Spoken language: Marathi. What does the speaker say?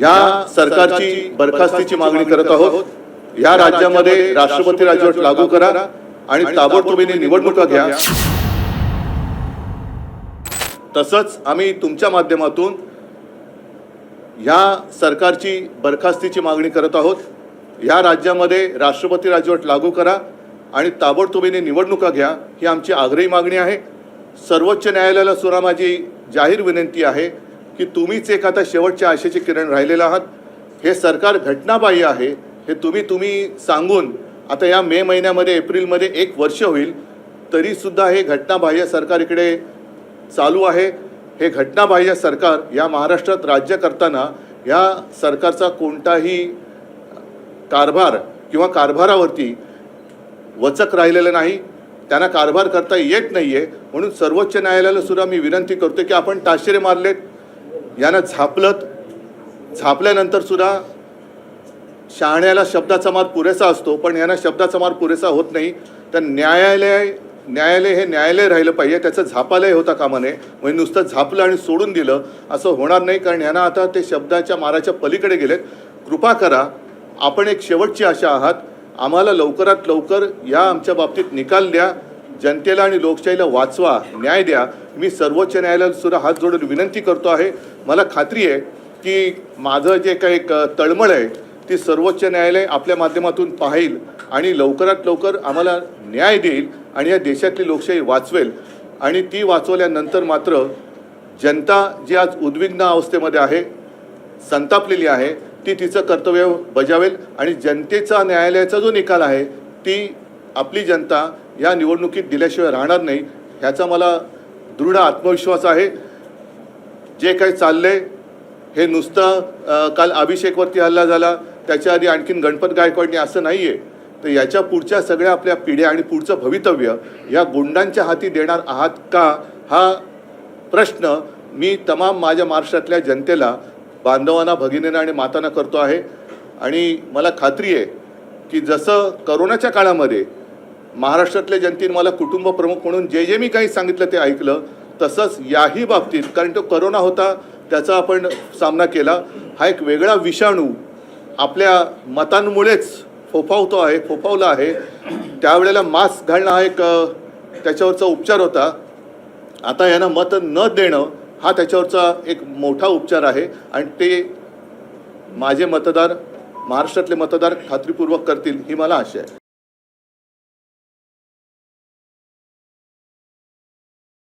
या सरकारची बरखास्तीची मागणी करत आहोत. या राज्यामध्ये राष्ट्रपती राजवट लागू करा आणि ताबडतोबीने निवडणुका घ्या. तसंच आम्ही तुमच्या माध्यमातून या सरकारची बरखास्तीची मागणी करत आहोत. या राज्यामध्ये राष्ट्रपती राजवट लागू करा आणि ताबडतोबीने निवडणुका घ्या ही आमची आग्रही मागणी आहे. सर्वोच्च न्यायालयाला सुद्धा माझी जाहीर विनंती आहे. की तुम्हीच एक आता शेवटच्या आशेचे किरण राहिलेलं आहात. हे सरकार घटनाबाह्य आहे. हे तुम्ही तुम्ही सांगून आता या मे महिन्यामध्ये एप्रिलमध्ये एक वर्ष होईल तरीसुद्धा हे घटनाबाह्य सरकार इकडे चालू आहे. हे घटनाबाह्य सरकार या महाराष्ट्रात राज्य करताना या सरकारचा कोणताही कारभार किंवा कारभारावरती वचक राहिलेलं नाही. त्यांना कारभार करता येत नाही आहे म्हणून सर्वोच्च न्यायालयाला सुद्धा मी विनंती करतो की आपण ताशेरे मारलेत. यांना झापलत झापल्यानंतर सुद्धा शहाण्याला शब्दाचा मार पुरेसा असतो पण यांना शब्दाचा मार पुरेसा होत नाही. तर न्यायालय न्यायालय हे न्यायालय राहिलं पाहिजे त्याचं झापालय होता कामा नये म्हणजे नुसतं झापलं आणि सोडून दिलं असं होणार नाही कारण ह्यांना आता ते शब्दाच्या माराच्या पलीकडे गेलेत. कृपा करा आपण एक शेवटची आशा आहात. आम्हाला लवकरात लवकर या आमच्या बाबतीत निकाल द्या. जनतेला आणि लोकशाहीला वाचवा न्याय द्या. मी सर्वोच्च न्यायालयाला सुद्धा हात जोडून विनंती करतो आहे. मला खात्री आहे की माझं जे काही एक तळमळ आहे ती सर्वोच्च न्यायालय आपल्या माध्यमातून पाहिल आणि लवकरात लवकर आम्हाला न्याय देईल आणि या देशातली लोकशाही वाचवेल. आणि ती वाचवल्यानंतर मात्र जनता जी आज उद्विग्न अवस्थेमध्ये आहे संतापलेली आहे ती तिचं कर्तव्य बजावेल आणि जनतेचा न्यायालयाचा जो निकाल आहे ती आपली जनता या निवडणुकीत दिल्याशिवाय राहणार नाही ह्याचा मला दृढ आत्मविश्वास आहे. जे काही चाललंय हे नुसतं काल अभिषेकवरती हल्ला झाला त्याच्या आधी आणखीन गणपत गायकवाडनी असं नाही आहे तर याच्या पुढच्या सगळ्या आपल्या पिढ्या आणि पुढचं भवितव्य या गुंडांच्या हाती देणार आहात का हा प्रश्न मी तमाम माझ्या महाराष्ट्रातल्या जनतेला बांधवांना भगिनींना आणि मातांना करतो आहे. आणि मला खात्री आहे की जसं करोनाच्या काळामध्ये महाराष्ट्रातल्या जनतेने मला कुटुंब प्रमुख म्हणून जे जे मी काही सांगितलं ते ऐकलं तसंच याही बाबतीत कारण तो करोना होता त्याचा आपण सामना केला. हा एक वेगळा विषाणू आपल्या मतांमुळेच फोफावतो आहे फोफावला आहे. त्यावेळेला मास्क घालणं हा एक त्याच्यावरचा उपचार होता. आता यांना मत न देणं हा त्याच्यावरचा एक मोठा उपचार आहे आणि ते माझे मतदार महाराष्ट्रातले मतदार खात्रीपूर्वक करतील ही मला आशा आहे.